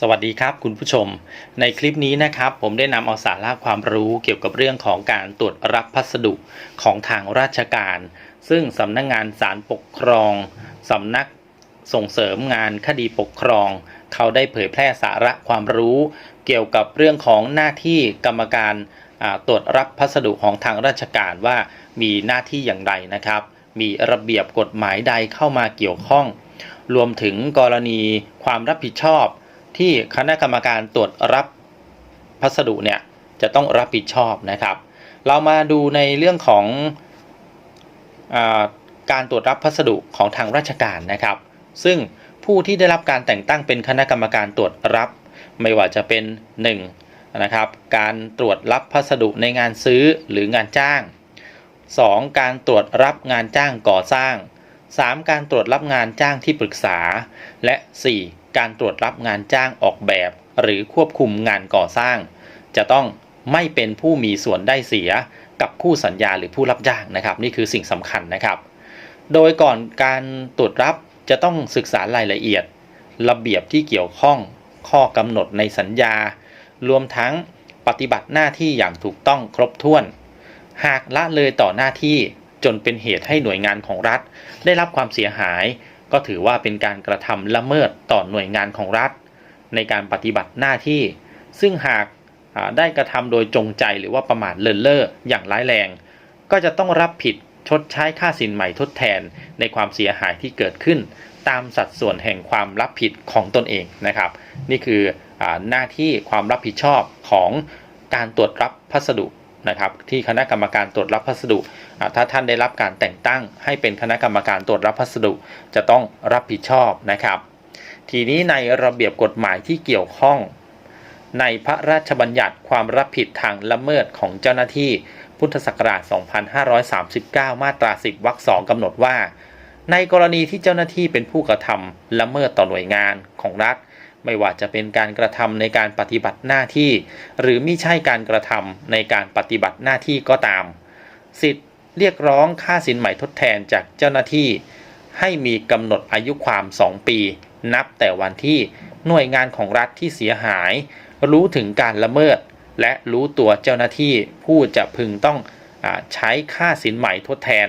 สวัสดีครับคุณผู้ชม ในคลิปนี้นะครับ ผมได้นำเอาสาระความรู้เกี่ยวกับเรื่องของการตรวจรับพัสดุของทางราชการ ซึ่งสำนักงานศาลปกครองสำนักส่งเสริมงานคดีปกครอง เขาได้เผยแพร่สาระความรู้ เกี่ยวกับเรื่องของหน้าที่กรรมการตรวจรับพัสดุของทางราชการว่ามีหน้าที่อย่างไรนะครับ มีระเบียบกฎหมายใดเข้ามาเกี่ยวข้อง รวมถึงกรณีความรับผิดชอบ ที่คณะกรรมการตรวจรับพัสดุเนี่ยจะต้องรับผิดชอบนะครับ เรามาดูในเรื่องของอาการตรวจรับพัสดุของทางราชการนะครับ ซึ่งผู้ที่ได้รับการแต่งตั้งเป็นคณะกรรมการตรวจรับ ไม่ว่าจะเป็น 1 นะครับการตรวจรับพัสดุในงานซื้อหรืองานจ้าง 2. การตรวจรับงานจ้างก่อสร้าง 3. การตรวจรับงานจ้างที่ปรึกษา และ 4. การตรวจรับงานจ้างออกแบบ หรือควบคุมงานก่อสร้าง จะต้องไม่เป็นผู้มีส่วนได้เสียกับคู่สัญญาหรือผู้รับจ้างนะครับ นี่คือสิ่งสำคัญนะครับ โดยก่อนการตรวจรับจะต้องศึกษารายละเอียด ระเบียบที่เกี่ยวข้องข้อกำหนดในสัญญา รวมทั้งปฏิบัติหน้าที่อย่างถูกต้องครบถ้วน หากละเลยต่อหน้าที่จนเป็นเหตุให้หน่วยงานของรัฐ ได้รับความเสียหาย ก็ถือว่าเป็นการกระทำละเมิดต่อหน่วยงานของรัฐ ในการปฏิบัติหน้าที่ ซึ่งหากได้กระทำโดยจงใจหรือว่าประมาทเลินเล่ออย่างร้ายแรง ก็จะต้องรับผิดชดใช้ค่าสินใหม่ทดแทนในความเสียหายที่เกิดขึ้น ตามสัดส่วนแห่งความรับผิดของตนเองนะครับ นี่คืออหน้าที่ความรับผิดชอบของการตรวจรับพัสดุ นะครับที่คณะกรรมการตรวจรับพัสดุ ถ้าท่านได้รับการแต่งตั้ง ให้เป็นคณะกรรมการตรวจรับพัสดุ จะต้องรับผิดชอบนะครับ ทีนี้ในระเบียบกฎหมายที่เกี่ยวข้อง ในพระราชบัญญัติความรับผิดทางละเมิดของเจ้าหน้าที่พุทธศักราช 2539 มาตรา 10 วรรคสองกำหนดว่า ในกรณีที่เจ้าหน้าที่เป็นผู้กระทำละเมิดต่อหน่วยงานของรัฐ ไม่ว่าจะเป็นการกระทำในการปฏิบัติหน้าที่ หรือไม่ใช่การกระทำในการปฏิบัติหน้าที่ก็ตาม สิทธิ์เรียกร้องค่าสินใหม่ทดแทนจากเจ้าหน้าที่ ให้มีกำหนดอายุความ 2 ปี นับแต่วันที่หน่วยงานของรัฐที่เสียหาย รู้ถึงการละเมิด และรู้ตัวเจ้าหน้าที่ผู้จะพึงต้องอใช้ค่าสินใหม่ทดแทน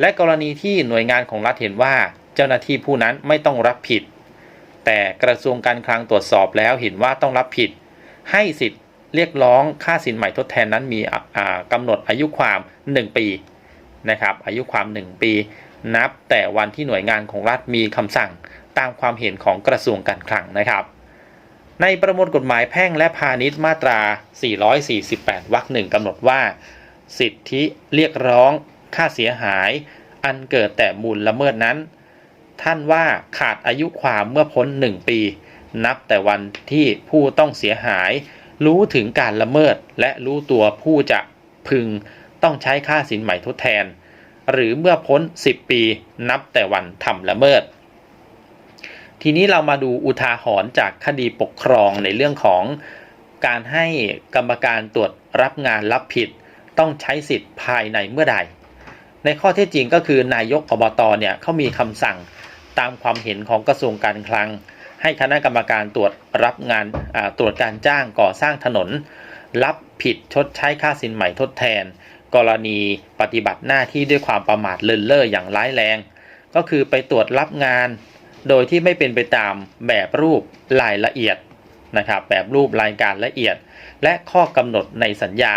และกรณีที่หน่วยงานของรัฐเห็นว่า เจ้าหน้าที่ผู้นั้นไม่ต้องรับผิด แต่กระทรวงการคลังตรวจสอบแล้วเห็นว่าต้องรับผิด ให้สิทธิ์เรียกร้องค่าสินใหม่ทดแทนนั้นมีอ่าอ่ากำหนดอายุความ 1 ปีนะครับอายุความ 1 ปี นับแต่วันที่หน่วยงานของรัฐมีคำสั่งตามความเห็นของกระทรวงการคลังนะครับ ในประมวลกฎหมายแพ่งและพาณิชย์มาตรา 448 วรรคหนึ่งกำหนดว่า สิทธิเรียกร้องค่าเสียหาย อันเกิดแต่มูลละเมิดนั้น ท่านว่าขาดอายุความเมื่อพ้น 1 ปี นับแต่วันที่ผู้ต้องเสียหาย รู้ถึงการละเมิดและรู้ตัวผู้จะพึงต้องใช้ค่าสินใหม่ทดแทน หรือเมื่อพ้น 10 ปี นับแต่วันทำละเมิด ทีนี้เรามาดูอุทาหรณ์จากคดีปกครองในเรื่องของการให้กรรมการตรวจรับงานรับผิด ต้องใช้สิทธิ์ภายในเมื่อใด ในข้อเท็จจริงก็คือนายกอบตเนี่ยเขามีคำสั่งตามความเห็นของกระทรวงการคลัง ให้คณะกรรมการตรวจรับงานตรวจการจ้างก่อสร้างถนน รับผิดชดใช้ค่าสินใหม่ทดแทน กรณีปฏิบัติหน้าที่ด้วยความประมาทเลินเล่ออย่างร้ายแรง ก็คือไปตรวจรับงาน โดยที่ไม่เป็นไปตามแบบรูปรายละเอียดนะครับแบบรูปรายการละเอียด และข้อกำหนดในสัญญา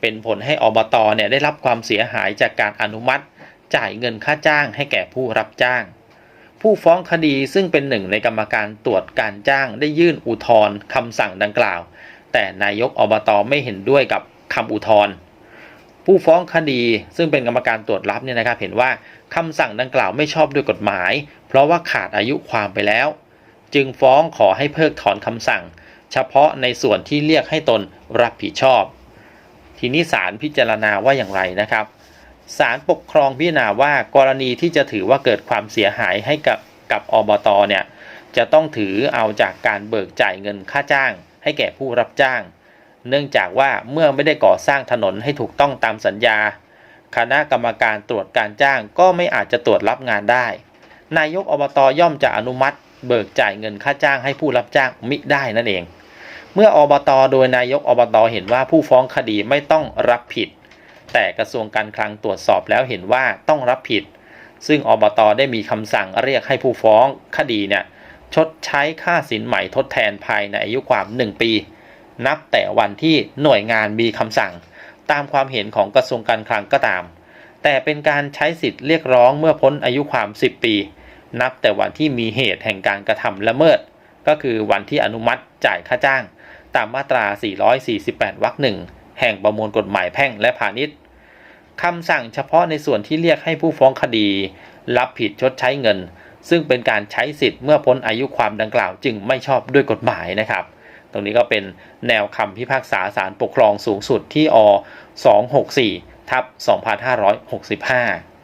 เป็นผลให้อบตเนี่ยได้รับความเสียหายจากการอนุมัติ จ่ายเงินค่าจ้างให้แก่ผู้รับจ้าง ผู้ฟ้องคดีซึ่งเป็นหนึ่งในกรรมการตรวจการจ้างได้ยื่นอุทธรณ์คำสั่งดังกล่าว แต่นายกอบตไม่เห็นด้วยกับคำอุทธรณ์ผู้ฟ้องคดีซึ่งเป็นกรรมการตรวจรับเนี่ยนะครับเห็นว่าคำสั่งดังกล่าวไม่ชอบด้วยกฎหมาย เพราะว่าขาดอายุความไปแล้ว จึงฟ้องขอให้เพิกถอนคำสั่ง เฉพาะในส่วนที่เรียกให้ตนรับผิดชอบ ทีนี้ศาลพิจารณาว่าอย่างไรนะครับศาลปกครองพิจารณาว่ากรณีที่จะถือว่าเกิดความเสียหายให้กับกับอบตเนี่ยจะต้องถือเอาจากการเบิกจ่ายเงินค่าจ้าง ให้แก่ผู้รับจ้าง เนื่องจากว่าเมื่อไม่ได้ก่อสร้างถนนให้ถูกต้องตามสัญญา คณะกรรมการตรวจการจ้างก็ไม่อาจจะตรวจรับงานได้ นายกอบตย่อมจะอนุมัติ เบิกจ่ายเงินค่าจ้างให้ผู้รับจ้างมิได้นั่นเอง เมื่ออบตโดยนายกอบตเห็นว่าผู้ฟ้องคดีไม่ต้องรับผิด แต่กระทรวงการคลังตรวจสอบแล้วเห็นว่าต้องรับผิด ซึ่งอบตได้มีคำสั่งเรียกให้ผู้ฟ้องคดีเนี่ยชดใช้ค่าสินใหม่ทดแทนภายในอายุความ 1 ปี นับแต่วันที่หน่วยงานมีคำสั่ง ตามความเห็นของกระทรวงการคลังก็ตาม แต่เป็นการใช้สิทธิ์เรียกร้องเมื่อพ้นอายุความ 10 ปี นับแต่วันที่มีเหตุแห่งการกระทำละเมิด ก็คือวันที่อนุมัติจ่ายค่าจ้าง ตามมาตรา 448 วรรคหนึ่งแห่งประมวลกฎหมายแพ่งและพาณิชย์คำสั่งเฉพาะในส่วนที่เรียกให้ผู้ฟ้องคดี รับผิดชดใช้เงิน ซึ่งเป็นการใช้สิทธิ์เมื่อพ้นอายุความดังกล่าวจึงไม่ชอบด้วยกฎหมายนะครับ ตรงนี้ก็เป็นแนวคำพิพากษาศาลปกครองสูงสุดที่อ 264 ทับ 2565